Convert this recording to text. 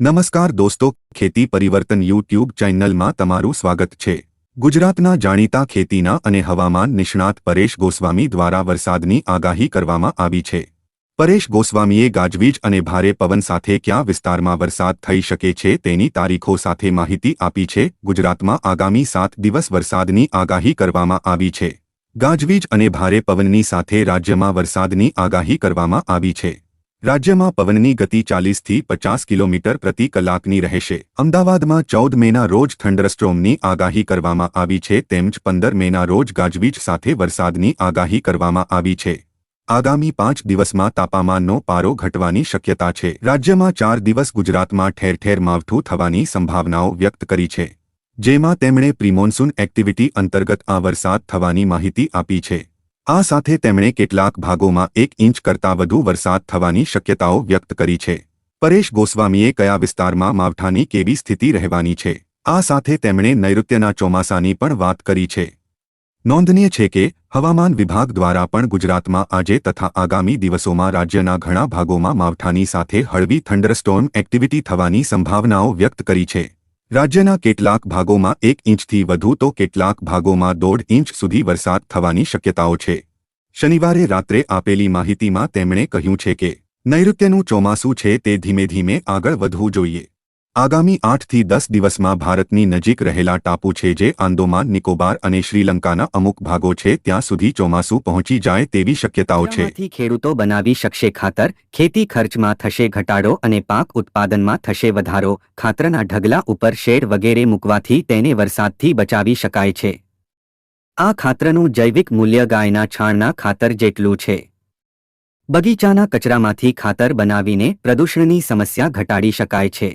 નમસ્કાર દોસ્તો, ખેતી પરિવર્તન યુટ્યુબ ચેનલમાં તમારું સ્વાગત છે. ગુજરાતના જાણીતા ખેતીના અને હવામાન નિષ્ણાત પરેશ ગોસ્વામી દ્વારા વરસાદની આગાહી કરવામાં આવી છે. પરેશ ગોસ્વામીએ ગાજવીજ અને ભારે પવન સાથે ક્યાં વિસ્તારમાં વરસાદ થઈ શકે છે તેની તારીખો સાથે માહિતી આપી છે. ગુજરાતમાં આગામી સાત દિવસ વરસાદની આગાહી કરવામાં આવી છે. ગાજવીજ અને ભારે પવનની સાથે રાજ્યમાં વરસાદની આગાહી કરવામાં આવી છે. રાજ્યમાં પવનની ગતિ ચાલીસથી પચાસ કિલોમીટર પ્રતિ કલાકની રહેશે. અમદાવાદમાં ચૌદ મેના રોજ થંડરસ્ટ્રોમની આગાહી કરવામાં આવી છે, તેમજ પંદર મેના રોજ ગાજવીજ સાથે વરસાદની આગાહી કરવામાં આવી છે. આગામી પાંચ દિવસમાં તાપમાનનો પારો ઘટવાની શક્યતા છે. રાજ્યમાં ચાર દિવસ ગુજરાતમાં ઠેર ઠેર માવઠું થવાની સંભાવનાઓ વ્યક્ત કરી છે, જેમાં તેમણે પ્રિમોન્સૂન એક્ટિવિટી અંતર્ગત આ વરસાદ થવાની માહિતી આપી છે. આ સાથે તેમણે કેટલાક ભાગોમાં એક ઇંચ કરતાં વધુ વરસાદ થવાની શક્યતાઓ વ્યક્ત કરી છે. પરેશ ગોસ્વામીએ કયા વિસ્તારમાં માવઠાની કેવી સ્થિતિ રહેવાની છે? આ સાથે તેમણે નૈઋત્યના ચોમાસાની પણ વાત કરી છે. નોંધનીય છે કે, હવામાન વિભાગ દ્વારા પણ ગુજરાતમાં આજે તથા આગામી દિવસોમાં રાજ્યના ઘણા ભાગોમાં માવઠાની સાથે હળવી થંડરસ્ટોર્મ એક્ટિવિટી થવાની સંભાવનાઓ વ્યક્ત કરી છે. રાજ્યના કેટલાક ભાગોમાં એક ઇંચથી વધુ તો કેટલાક ભાગોમાં દોઢ ઇંચ સુધી વરસાદ થવાની શક્યતાઓ છે. શનિવારે રાત્રે આપેલી માહિતીમાં તેમણે કહ્યું છે કે નૈઋત્યનું ચોમાસું છે તે ધીમે ધીમે આગળ વધવું જોઈએ. આગામી આઠથી દસ દિવસમાં ભારતની નજીક રહેલા ટાપુ છે જે આંદોમાન, નિકોબાર અને શ્રીલંકાના અમુક ભાગો છે, ત્યાં સુધી ચોમાસું પહોંચી જાય તેવી શક્યતાઓ છે. ખેડૂતો બનાવી શકશે ખાતર, ખેતી ખર્ચમાં થશે ઘટાડો અને પાક ઉત્પાદનમાં થશે વધારો, ખાતરના ઢગલા ઉપર શેડ વગેરે મૂકવાથી તેને વરસાદથી બચાવી શકાય છે. આ ખાતરનું જૈવિક મૂલ્ય ગાયના છાણના ખાતર જેટલું છે. બગીચાના કચરામાંથી ખાતર બનાવીને પ્રદૂષણની સમસ્યા ઘટાડી શકાય છે.